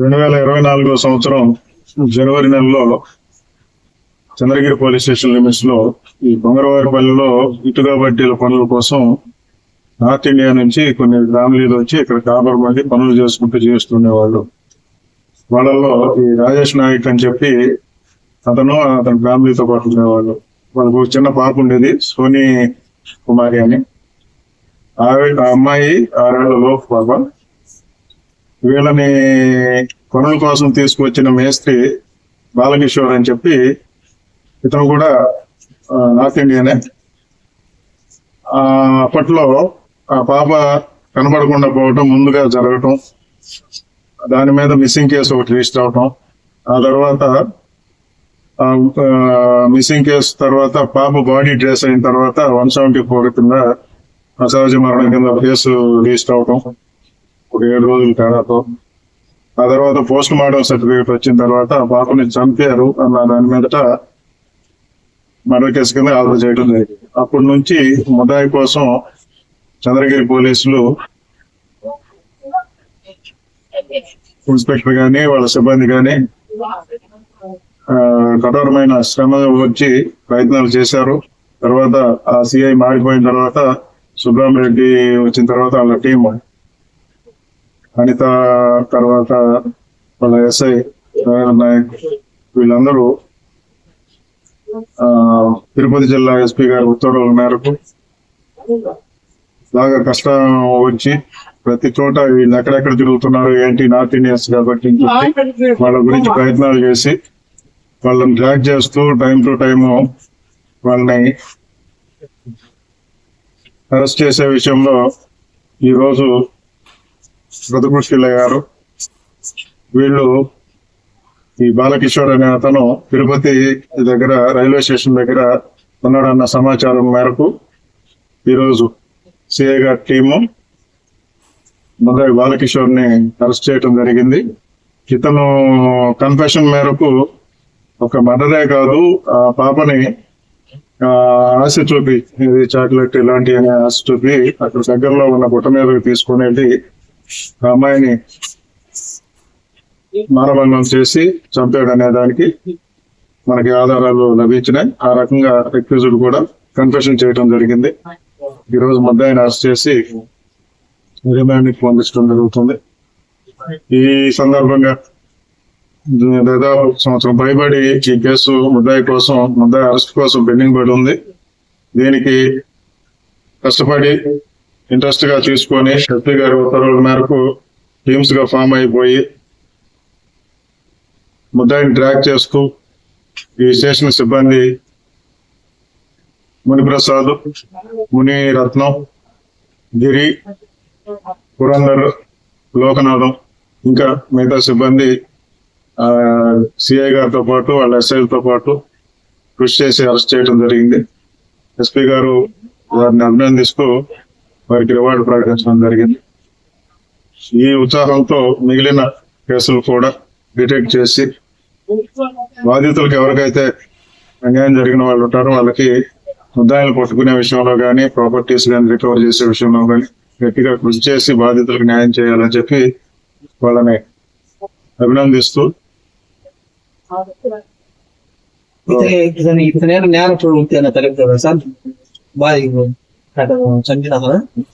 రెండు వేల ఇరవై నాలుగో సంవత్సరం జనవరి నెలలో చంద్రగిరి పోలీస్ స్టేషన్ లిమిట్స్లో ఈ బొంగరవారిపల్లిలో ఇటుగా బడ్డీల పనుల కోసం నార్త్ ఇండియా నుంచి కొన్ని ఫ్యామిలీలు వచ్చి ఇక్కడ కాపర్ మంది పనులు చేసుకుంటూ చేస్తుండేవాళ్ళు. వాళ్ళల్లో ఈ రాజేష్ నాయక్ అని చెప్పి అతను అతని ఫ్యామిలీతో పాటు ఉండేవాళ్ళు. వాళ్ళకు ఒక చిన్న పాప ఉండేది సోని కుమారి అని. ఆవిడ ఆ అమ్మాయి ఆరేళ్ళ లోపు పాప. వీళ్ళని పనుల కోసం తీసుకువచ్చిన మేస్త్రి బాలకిషోర్ అని చెప్పి ఇతను కూడా నార్త్ ఇండియనే. అప్పట్లో ఆ పాప కనబడకుండా పోవటం ముందుగా జరగటం దాని మీద మిస్సింగ్ కేసు ఒకటి రిజిస్టర్ అవటం ఆ తర్వాత మిస్సింగ్ కేసు తర్వాత పాప బాడీ డ్రెస్ అయిన తర్వాత వన్ సెవెంటీ ఫోర్ కింద అసహజ మరణం కింద కేసు రిజిస్టర్ అవటం. ఒక ఏడు రోజుల తేడాతో ఆ తర్వాత పోస్ట్ మార్టం సర్టిఫికేట్ వచ్చిన తర్వాత పాపని చంపారు అన్న దాని మీదట మరో కేసు కింద ఆర్డర్ చేయడం జరిగింది. అప్పటి నుంచి ముదాయి కోసం చంద్రగిరి పోలీసులు ఇన్స్పెక్టర్ గాని వాళ్ళ సిబ్బంది కానీ కఠోరమైన శ్రమ వచ్చి ప్రయత్నాలు చేశారు. తర్వాత ఆ సిఐ మారిపోయిన తర్వాత సుబ్రహ్మరెడ్డి వచ్చిన తర్వాత వాళ్ళ టీం అనిత తర్వాత వాళ్ళ ఎస్ఐ నాయక్ వీళ్ళందరూ తిరుపతి జిల్లా ఎస్పీ గారి ఉత్తర్వుల మేరకు బాగా కష్టం వచ్చి ప్రతి చోట వీళ్ళు ఎక్కడెక్కడ తిరుగుతున్నారు ఏంటి నార్త్ ఇండియన్స్ కాబట్టి చెప్పి వాళ్ళ గురించి ప్రయత్నాలు చేసి వాళ్ళని ట్రాక్ చేస్తూ టైం టు టైం వాళ్ళని అరెస్ట్ చేసే విషయంలో ఈరోజు రోజు గారు. వీళ్ళు ఈ బాలకిషోర్ అనే అతను తిరుపతి దగ్గర రైల్వే స్టేషన్ దగ్గర ఉన్నాడన్న సమాచారం మేరకు ఈరోజు సిఐ గారి టీము మొదటి బాలకిషోర్ని అరెస్ట్ చేయడం జరిగింది. ఇతను కన్ఫెషన్ మేరకు ఒక మర్డరే కాదు ఆ పాపని ఆశ చూపి ఇది చాక్లెట్ ఇలాంటి ఆశ చూపి అక్కడ దగ్గరలో ఉన్న గుట్ట మీదకి తీసుకునేది అమ్మాయిని మానభంగం చేసి చంపాడు అనే దానికి మనకి ఆధారాలు లభించినాయి. ఆ రకంగా అక్యూజ్డ్ కూడా కన్ఫెషన్ చేయడం జరిగింది. ఈ రోజు ముద్దాయిని అరెస్ట్ చేసి రిమాండ్కి పంపించడం జరుగుతుంది. ఈ సందర్భంగా దాదాపు సంవత్సరం పైబడి ఈ కేసు ముద్దాయి కోసం ముద్దాయి అరెస్ట్ కోసం పెండింగ్ పడి ఉంది. దీనికి కష్టపడి ఇంట్రెస్ట్గా తీసుకొని ఎస్పీ గారి ఉత్తర్వుల మేరకు టీమ్స్గా ఫామ్ అయిపోయి ముద్దాయిని ట్రాక్ చేస్తూ ఈ స్టేషన్ సిబ్బంది మునిప్రసాద్ ముని రత్నం గిరి పురందర్ లోకనాథం ఇంకా మిగతా సిబ్బంది సిఐ గారితో పాటు వాళ్ళ ఎస్ఐలతో పాటు కృషి చేసి అరెస్ట్ చేయడం జరిగింది. ఎస్పీ గారు వారిని అభినందిస్తూ వారికి రివార్డు ప్రకటించడం జరిగింది. ఈ ఉత్సాహంతో మిగిలిన కేసులు కూడా డిటెక్ట్ చేసి బాధితులకు ఎవరికైతే అన్యాయం జరిగిన వాళ్ళు ఉంటారో వాళ్ళకి ముద్దాయిలు పట్టుకునే విషయంలో కానీ ప్రాపర్టీస్ కానీ రికవర్ చేసే విషయంలో కానీ గట్టిగా కృషి చేసి బాధితులకు న్యాయం చేయాలని చెప్పి వాళ్ళని అభినందిస్తూ ఇతని 그러니까 전진하고는